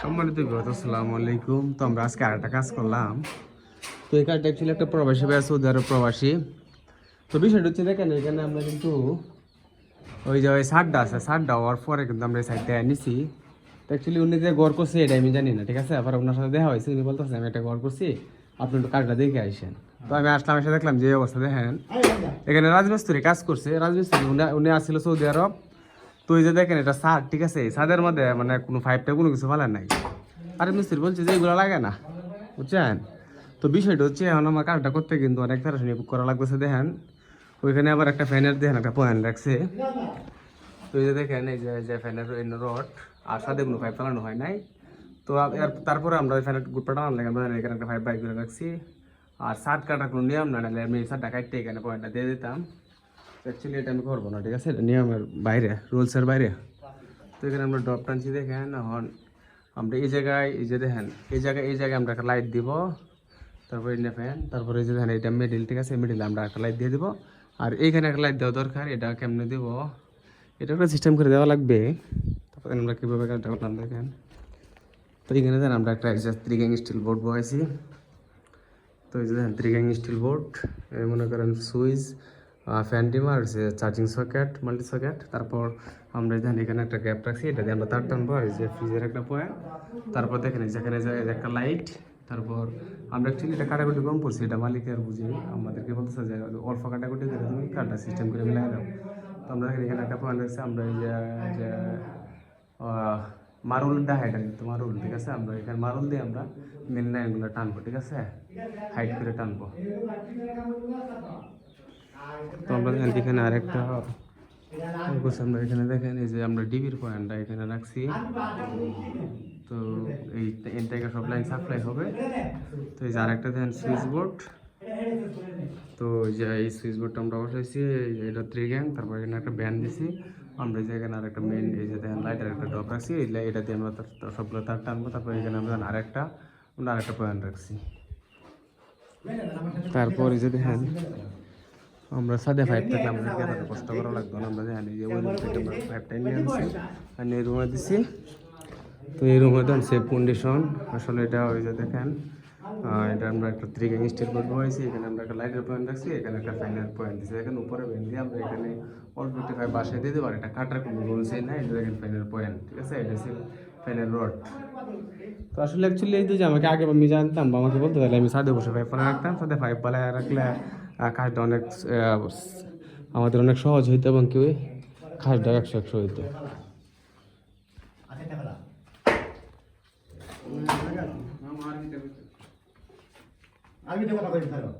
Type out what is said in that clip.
সম্মানিত বিভাগ আসসালামু আলাইকুম। তো আমরা আজকে আরেকটা কাজ করলাম। তো এই কাজটা অ্যাকচুয়ালি একটা প্রবাসী ভাই, সৌদি আরব প্রবাসী। তো বিষয়টা হচ্ছে, দেখেন, এখানে আমরা কিন্তু ওই যে ওই সারটা আছে সারটা হওয়ার পরে কিন্তু আমরা এই সাইডটা নিছি। তো অ্যাকচুয়ালি উনি যে গড় করছে, এটা আমি জানি না, ঠিক আছে? আবার ওনার সাথে দেখা হয়েছে, উনি বলতেছে, আমি একটা গড় করছি, আপনি একটু কাজটা দেখে আইসেন তো আমি আসলাম, এসে দেখলাম যে অবস্থা, দেখেন। এখানে রাজমিস্ত্রি কাজ করছে। রাজমিস্ত্রি, উনি উনি আসছিল সৌদি আরব। তো এই যে দেখেন এটা সার ঠিক আছে? ছাদের মধ্যে মানে কোনো ফাইভটা কোনো কিছু ফেলার নাই। আর মিস্ত্রি বলছে যে এগুলো লাগে না, বুঝছেন? তো বিষয়টা হচ্ছে এখন আমার কাজটা করতে কিন্তু অনেক ফেরাশনি করা লাগতেছে, দেখেন? ওইখানে আবার একটা ফ্যানের, দেখেন, একটা পয়েন্ট রাখছে। তো এই যে দেখেন, এই যে ফ্যানের রড আর সাথে কোনো পাইপ ফেলানো হয় নাই। তো তারপরে আমরা ওই ফ্যানের গুটপাটা আনলাম এখানে একটা পাইপ বাইক করে রাখছি। আর সাত কাটার কোনো নিয়ম না, নাহলে আমি সাতটা কাটতে এখানে পয়েন্টটা দিয়ে দিতাম। অ্যাকচুয়ালি এটা আমি করব না, ঠিক আছে? এটা নিয়মের বাইরে রুলসের বাইরে। তো এখানে আমরা ড্রপ টানছি, দেখেন, এখন আমরা এই জায়গায়, এই যে দেখেন, এই জায়গায় এই জায়গায় আমরা একটা লাইট দিব। তারপরে এই ফ্যান তারপরে এই যে দেখেন, এটা মিডিল ঠিক আছে? মিডিলে আমরা একটা লাইট দিয়ে দিব। আর এইখানে একটা লাইট দেওয়া দরকার, এটা কেমনে দিব? এটা একটা সিস্টেম করে দেওয়া লাগবে। তারপরে আমরা কীভাবে কাজটা করলাম, দেখেন। তো এখানে দেন আমরা একটা থ্রি গ্যাং স্টিল বোর্ড বসাইছি। তো এই যে দেখেন থ্রি স্টিল বোর্ড মনে করেন সুইচ ফ্যান ডিমার যে চার্জিং সকেট মাল্টি সকেট তারপর আমরা এই দেখেন এখানে একটা গ্যাপ রাখছি, এটা দিয়ে আমরা তার টানবো এই যে ফ্রিজের একটা পয়েন্ট তারপর দেখেন যেখানে যে একটা লাইট তারপর আমরা অ্যাকচুয়ালি এটা কাটাকুটি কম পড়ছি এটা মালিকের বুঝি আমাদেরকে বলতেছে যে অল্প কাটাকুটি করে তুমি কাটা সিস্টেম করে মিলাই দাও। তো আমরা দেখেন এখানে একটা পয়েন্ট রাখছি আমরা এই যে মারুল ডাহাইটা কিন্তু মারুল, ঠিক আছে? আমরা এখানে মারুল দিয়ে আমরা মেন লাইনগুলো টানবো, ঠিক আছে? হাইট করে টানবো। তো আমরা দেখেন এখানে আরেকটা আমরা এখানে দেখেন, এই যে আমরা ডিবির পয়েন্টটা এখানে রাখছি। তো এই এর থেকে সব লাইন সাপ্লাই হবে। তো এই যে আরেকটা দেখেন, সুইচ বোর্ড। তো এই যে এই সুইচ বোর্ডটা আমরা বসাইছি এটা থ্রি গ্যাং তারপর এখানে একটা ব্যান্ড দিছি। আমরা যে এখানে আরেকটা মেন এই যে দেখেন লাইটের একটা ড্রপ রাখছি। এটা দিয়ে আমরা সবগুলো তার টানবো। তারপর এখানে আমরা আরেকটা আমরা আরেকটা পয়েন্ট রাখছি। তারপর এই যে দেখেন আমরা সাদে ফাইভ থেকে আমাদেরকে এত কষ্ট করা লাগতো না আমরা জানি যে ওই রুম থেকে আমরা ফাইভটা নিয়ে আনছি আর এই রুমে দিছি তো এই রুমে দেন সেফ কন্ডিশন আসলে এটা ওই যে দেখেন এটা আমরা একটা থ্রি গ্যাং স্টিল বোর্ড হয়েছি এখানে আমরা একটা লাইটের পয়েন্ট রাখছি এখানে একটা ফ্যানের পয়েন্ট দিচ্ছি এখানে উপরে বেন দিয়ে আমরা এখানে অল ফিফটি ফাইভ বাসায় দিয়ে দেবো আর এটা কাটার কোনো রুলসই নাই। এটা দেখেন ফ্যানের পয়েন্ট ঠিক আছে? এটা হচ্ছে ফ্যানের রড তো আসলে অ্যাকচুয়ালি এই যে আমাকে আগে আমি জানতাম বা আমাকে বলতে তাহলে আমি সাদে বসে পাইপ পালা রাখতাম সাদে পাইপ পালা রাখলে কাজটা অনেক আমাদের অনেক সহজ হইতো এবং কি ওই কাজটা একশো একশো হইতো। আমি তো কথা কই থাকো